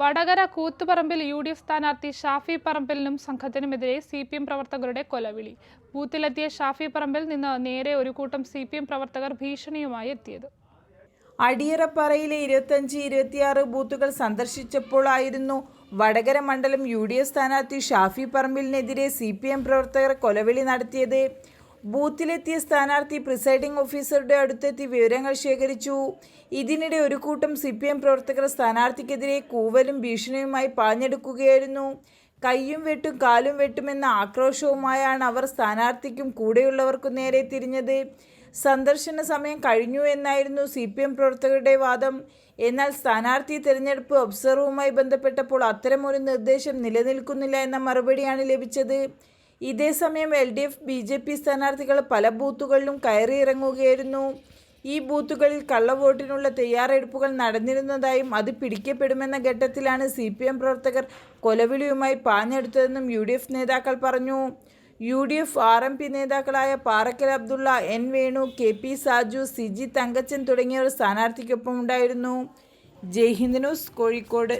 Vadakara കൂത്തുപറമ്പിൽ U D F സ്ഥാനാർത്ഥി ഷാഫി പറമ്പിലിനും സംഘത്തിനുമെതിരെ സി പി എം പ്രവർത്തകരുടെ കൊലവിളി. ബൂത്തിലെത്തിയ ഷാഫി പറമ്പിൽ നിന്ന് നേരെ ഒരു കൂട്ടം സി പി എം പ്രവർത്തകർ ഭീഷണിയുമായി എത്തിയത്. അടിയറപ്പാറയിലെ ഇരുപത്തഞ്ച് ഇരുപത്തിയാറ് ബൂത്തുകൾ സന്ദർശിച്ചപ്പോഴായിരുന്നു വടകര മണ്ഡലം യു ഡി എഫ് സ്ഥാനാർത്ഥി ഷാഫി പറമ്പിലിനെതിരെ സി പി എം പ്രവർത്തകർ കൊലവിളി നടത്തിയത്. ബൂത്തിലെത്തിയ സ്ഥാനാർത്ഥി പ്രിസൈഡിംഗ് ഓഫീസറുടെ അടുത്തെത്തി വിവരങ്ങൾ ശേഖരിച്ചു. ഇതിനിടെ ഒരു കൂട്ടം സി പി എം പ്രവർത്തകർ സ്ഥാനാർത്ഥിക്കെതിരെ കൂവലും ഭീഷണിയുമായി പാഞ്ഞെടുക്കുകയായിരുന്നു. കയ്യും വെട്ടും കാലും വെട്ടുമെന്ന ആക്രോശവുമായാണ് അവർ സ്ഥാനാർത്ഥിക്കും കൂടെയുള്ളവർക്കും നേരെ തിരിഞ്ഞത്. സന്ദർശന സമയം കഴിഞ്ഞു എന്നായിരുന്നു സി പി എം പ്രവർത്തകരുടെ വാദം. എന്നാൽ സ്ഥാനാർത്ഥി തിരഞ്ഞെടുപ്പ് ഒബ്സർവുമായി ബന്ധപ്പെട്ടപ്പോൾ അത്തരമൊരു നിർദ്ദേശം നിലനിൽക്കുന്നില്ല എന്ന മറുപടിയാണ് ലഭിച്ചത്. ഇതേസമയം L D F B J P സ്ഥാനാർത്ഥികൾ പല ബൂത്തുകളിലും കയറിയിറങ്ങുകയായിരുന്നു. ഈ ബൂത്തുകളിൽ കള്ളവോട്ടിനുള്ള തയ്യാറെടുപ്പുകൾ നടന്നിരുന്നതായും അത് പിടിക്കപ്പെടുമെന്ന ഘട്ടത്തിലാണ് സി പി എം പ്രവർത്തകർ കൊലവിളിയുമായി പാഞ്ഞെടുത്തതെന്നും യു ഡി എഫ് നേതാക്കൾ പറഞ്ഞു. U D F R M P നേതാക്കളായ Parakkal Abdulla N Venu K P Saju Siji Thankachan തുടങ്ങിയവർ സ്ഥാനാർത്ഥിക്കൊപ്പം ഉണ്ടായിരുന്നു ജയ്ഹിന്ദ് ന്യൂസ് കോഴിക്കോട്.